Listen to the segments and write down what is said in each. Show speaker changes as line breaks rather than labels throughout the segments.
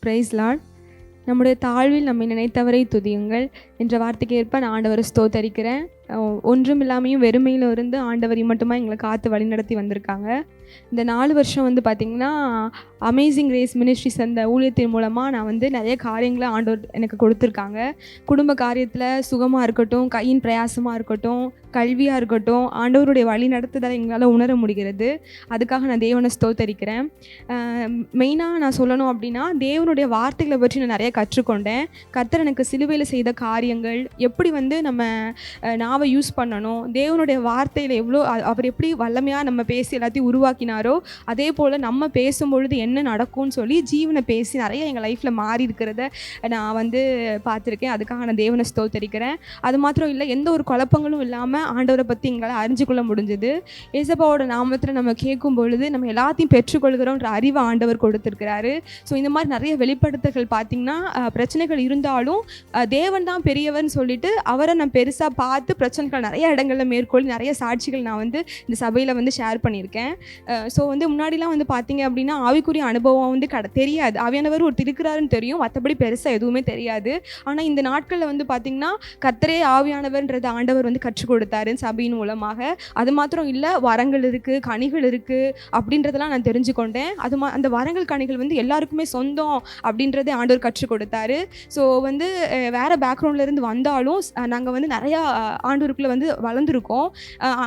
Price Lord நம்முடைய தாழ்வில் நம்மை நினைத்தவரை துதியுங்கள். என்ற வார்த்தைக்கு ஏற்ப நான் ஆண்டவரை ஸ்தோத்தரிக்கிறேன். ஒன்றும் இல்லாமையும் வெறுமையில இருந்து ஆண்டவரை மட்டுமா எங்களை காத்து வழிநடத்தி வந்திருக்காங்க. இந்த நாலு வருஷம் வந்து பார்த்திங்கன்னா அமேசிங் ரேஸ் மினிஸ்ட்ரிஸ் அந்த ஊழியத்தின் மூலமாக நான் வந்து நிறைய காரியங்களை ஆண்டவர் எனக்கு கொடுத்துருக்காங்க. குடும்ப காரியத்தில் சுகமாக இருக்கட்டும் கையின் பிரயாசமாக இருக்கட்டும் கல்வியாக இருக்கட்டும் ஆண்டவருடைய வழி நடத்துதலை எங்களால் உணர முடிகிறது. அதுக்காக நான் தேவனை ஸ்தோத்தரிக்கிறேன். மெயினாக நான் சொல்லணும் அப்படின்னா தேவனுடைய வார்த்தைகளை பற்றி நான் நிறைய கற்றுக்கொண்டேன். கர்த்தர் எனக்கு சிலுவையில் செய்த காரியங்கள் எப்படி வந்து நம்ம நான் நாவை யூஸ் பண்ணணும் தேவனுடைய வார்த்தையில் எவ்வளோ அவர் எப்படி வல்லமையாக நம்ம பேசி எல்லாத்தையும் உருவாக்கினாரோ அதே போல் நம்ம பேசும்பொழுது என்ன நடக்கும்னு சொல்லி ஜீவனை பேசி நிறைய எங்கள் லைஃப்பில் மாறி இருக்கிறத நான் வந்து பார்த்துருக்கேன். அதுக்காக நான் தேவனை ஸ்தோத்தரிக்கிறேன். அது மாத்திரம் இல்லை எந்த ஒரு குழப்பங்களும் இல்லாமல் ஆண்டவரை பற்றி எங்களால் அறிஞ்சுக்கொள்ள முடிஞ்சது. ஏசப்பாவோட நாமத்தில் நம்ம கேட்கும் பொழுது நம்ம எல்லாத்தையும் பெற்றுக்கொள்கிறோன்ற அறிவை ஆண்டவர் கொடுத்துருக்கிறாரு. ஸோ இந்த மாதிரி நிறைய வெளிப்படுத்தல்கள் பார்த்திங்கன்னா பிரச்சனைகள் இருந்தாலும் தேவன் தான் பெரியவர்னு சொல்லிட்டு அவரை நம்ம பெருசாக பார்த்து பிரச்சனைகள் நிறைய இடங்களில் மேற்கொள்ளி நிறைய சாட்சிகள் நான் வந்து இந்த சபையில் வந்து ஷேர் பண்ணியிருக்கேன். ஸோ வந்து முன்னாடிலாம் வந்து பார்த்தீங்க அப்படின்னா ஆவிக்குரிய அனுபவம் வந்து கட தெரியாது. ஆவியானவர் ஒரு இருக்கிறாருன்னு தெரியும். மற்றபடி பெருசாக எதுவுமே தெரியாது. ஆனால் இந்த நாட்களில் வந்து பார்த்திங்கன்னா கத்தரே ஆவியானவர்ன்றது ஆண்டவர் வந்து கற்றுக் கொடுத்தாரு சபையின் மூலமாக. அது மாத்திரம் இல்லை வரங்கள் இருக்குது கனிகள் இருக்குது அப்படின்றதெல்லாம் நான் தெரிஞ்சுக்கொண்டேன். அது மா அந்த வரங்கள் கனிகள் வந்து எல்லாருக்குமே சொந்தம் அப்படின்றதே ஆண்டவர் கற்றுக் கொடுத்தாரு. ஸோ வந்து வேறு பேக்ரவுண்ட்லேருந்து வந்தாலும் நாங்கள் வந்து நிறையா ஆண்டவருக்குள்ள வந்து வளர்ந்துருக்கோம்.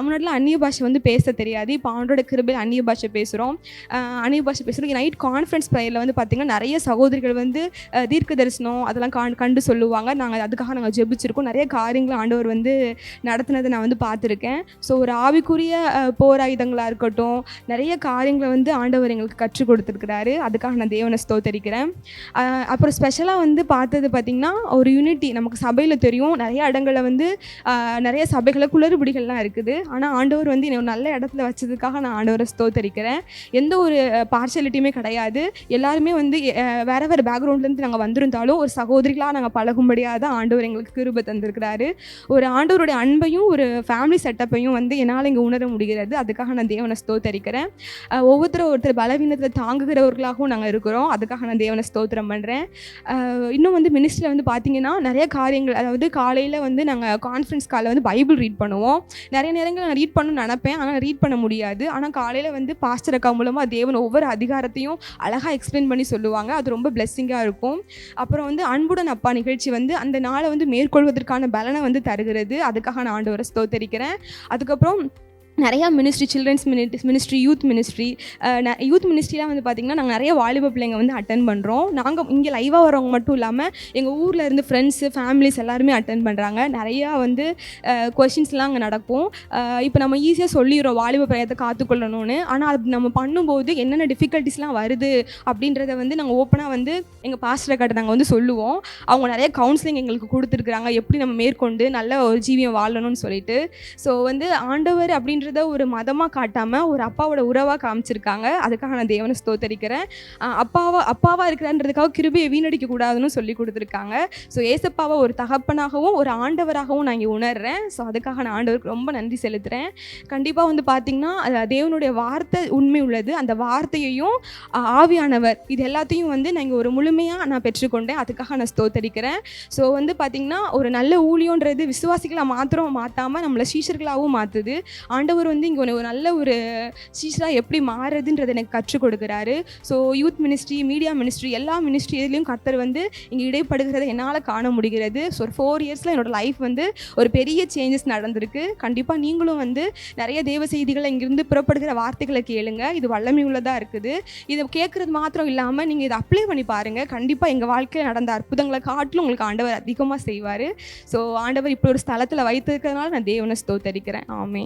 முன்னாடிலாம் அந்நிய பாஷை வந்து பேச தெரியாது. இப்போ ஆண்டோட கிருபையில் அந்நிய பாஷை பேசுகிறோம் அந்நிய பாஷை பேசுகிறோம் நைட் கான்ஃபரன்ஸ் ப்ரேயரில் வந்து பார்த்திங்கன்னா நிறைய சகோதரிகள் வந்து தீர்க்க தரிசனம் அதெல்லாம் காண் கண்டு சொல்லுவாங்க. நாங்கள் அதுக்காக நாங்கள் ஜெபிச்சிருக்கோம். நிறைய காரியங்களை ஆண்டவர் வந்து நடத்தினதை நான் வந்து பார்த்துருக்கேன். ஸோ ஒரு ஆவிக்குரிய போராயுதங்களாக இருக்கட்டும் நிறைய காரியங்களை வந்து ஆண்டவர் எங்களுக்கு கற்றுக் கொடுத்துருக்கிறாரு. அதுக்காக நான் தேவனை ஸ்தோத்தரிக்கிறேன். அப்புறம் ஸ்பெஷலாக வந்து பார்த்தது பார்த்திங்கன்னா ஒரு யூனிட்டி நமக்கு சபையில் தெரியும். நிறைய இடங்களில் வந்து நிறைய சபைகளில் குளறுபடிகள்லாம் இருக்குது. ஆனால் ஆண்டவர் வந்து என்னை நல்ல இடத்துல வச்சதுக்காக நான் ஆண்டவரை ஸ்தோத்தரிக்கிறேன். எந்த ஒரு பார்ஷியலிட்டியுமே கிடையாது. எல்லாருமே வந்து அஹ், வேற வேறு பேக்ரவுண்ட்லேருந்து நாங்கள் வந்திருந்தாலும் ஒரு சகோதரிகளாக நாங்கள் பழகும்படியாக தான் ஆண்டவர் எங்களுக்கு கிருபை தந்திருக்கிறாரு. ஒரு ஆண்டவருடைய அன்பையும் ஒரு ஃபேமிலி செட்டப்பையும் வந்து என்னால் இங்கே உணர முடிகிறது. அதுக்காக நான் தேவனை ஸ்தோத்தரிக்கிறேன். ஒவ்வொருத்தரும் ஒருத்தர் பலவீனத்தில் தாங்குகிறவர்களாகவும் நாங்கள் இருக்கிறோம். அதுக்காக நான் தேவனை ஸ்தோத்திரம் பண்ணுறேன் இன்னும் வந்து மினிஸ்ட்ரியில் வந்து பார்த்தீங்கன்னா நிறைய காரியங்கள் அதாவது காலையில் வந்து நாங்கள் கான்ஃபரன்ஸ் காலை வந்து பைபிள் ரீட் பண்ணுவோம். நிறைய நேரங்கள் நான் ரீட் பண்ணணும்னு நினப்பேன். ஆனால் ரீட் பண்ண முடியாது. ஆனால் காலையில் வந்து பாஸ்டர் அக்கா மூலமாக தேவன் ஒவ்வொரு அதிகாரத்தையும் அழகாக எக்ஸ்பிளைன் பண்ணி சொல்லுவாங்க. அது ரொம்ப பிளெஸ்ஸிங்காக இருக்கும். அப்புறம் வந்து அன்புடன் அப்பா நிகழ்ச்சி வந்து அந்த நாளை வந்து மேற்கொள்வதற்கான பலனை வந்து தருகிறது. அதுக்காக நான் ஆண்டவரை ஸ்தோத்தரிக்கிறேன். அதுக்கப்புறம் நிறையா ministry children's minute ministry youth ministry youth மினிஸ்ட்ரிலாம் வந்து பார்த்திங்கன்னா நாங்கள் நிறைய வாலிப பிள்ளைங்க வந்து அட்டன் பண்ணுறோம் நாங்கள் இங்கே லைவாக வரவங்க மட்டும் இல்லாமல் எங்கள் ஊரில் இருந்து ஃப்ரெண்ட்ஸு ஃபேமிலிஸ் எல்லாருமே அட்டன் பண்ணுறாங்க நிறையா வந்து கொஷின்ஸ்லாம் அங்கே நடக்கும். இப்போ நம்ம ஈஸியாக சொல்லிடுறோம் வாலிப பிரயத்தை காத்துக்கொள்ளணும்னு. ஆனால் அது நம்ம பண்ணும்போது என்னென்ன டிஃபிகல்ட்டிஸ்லாம் வருது அப்படின்றத வந்து நாங்கள் ஓப்பனாக வந்து எங்கள் பாஸ்டரை கட்ட நாங்கள் வந்து சொல்லுவோம். அவங்க நிறைய கவுன்சிலிங் எங்களுக்கு கொடுத்துருக்குறாங்க. எப்படி நம்ம மேற்கொண்டு நல்ல ஒரு ஜீவியம் வாழணும்னு சொல்லிட்டு. ஸோ வந்து ஆண்டவர் அப்படின்னு அப்படின்றத ஒரு மதமாக காட்டாமல் ஒரு அப்பாவோட உறவாக காமிச்சிருக்காங்க. அதுக்காக நான் தேவனை ஸ்தோத்தரிக்கிறேன். அப்பாவா அப்பாவாக இருக்கிறான்றதுக்காக கிருபியை வீணடிக்க கூடாதுன்னு சொல்லி கொடுத்துருக்காங்க. ஸோ ஏசப்பாவை ஒரு தகப்பனாகவும் ஒரு ஆண்டவராகவும் நான் இங்கே உணர்றேன். ஸோ அதுக்காக நான் ஆண்டவருக்கு ரொம்ப நன்றி செலுத்துகிறேன் கண்டிப்பாக வந்து பார்த்திங்கன்னா தேவனுடைய வார்த்தை உண்மை உள்ளது. அந்த வார்த்தையையும் ஆவியானவர் இது எல்லாத்தையும் வந்து நான் இங்கே ஒரு முழுமையாக நான் பெற்றுக்கொண்டேன். அதுக்காக நான் ஸ்தோத்தரிக்கிறேன். ஸோ வந்து பார்த்திங்கன்னா ஒரு நல்ல ஊழியன்றது விசுவாசிகளை மாத்திரம் மாற்றாமல் நம்மளை சீஷர்களாகவும் மாற்றுது ஆண்டவர் வந்து இங்கே ஒரு நல்ல ஒரு சீஷராக எப்படி மாறுறதுன்றத எனக்கு கற்றுக் கொடுக்குறாரு. So youth ministry media ministry எல்லா மினிஸ்ட்ரி இதுலேயும் கர்த்தர் வந்து இங்கே இடைப்படுகிறத என்னால் காண முடிகிறது. ஸோ ஒரு ஃபோர் இயர்ஸில் என்னோட லைஃப் வந்து ஒரு பெரிய சேஞ்சஸ் நடந்திருக்கு. கண்டிப்பாக நீங்களும் வந்து நிறைய தேவ செய்திகளை இங்கிருந்து புறப்படுகிற வார்த்தைகளை கேளுங்க. இது வல்லமை உள்ளதாக இருக்குது. இதை கேட்குறது மாத்திரம் இல்லாமல் நீங்கள் இதை அப்ளை பண்ணி பாருங்கள் கண்டிப்பாக எங்கள் வாழ்க்கையில் நடந்த அற்புதங்களை காட்டிலும் உங்களுக்கு ஆண்டவர் அதிகமாக செய்வார். ஸோ ஆண்டவர் இப்படி ஒரு ஸ்தலத்தில் வைத்திருக்கிறதுனால நான் தேவனை ஸ்தோத்தரிக்கிறேன். ஆமே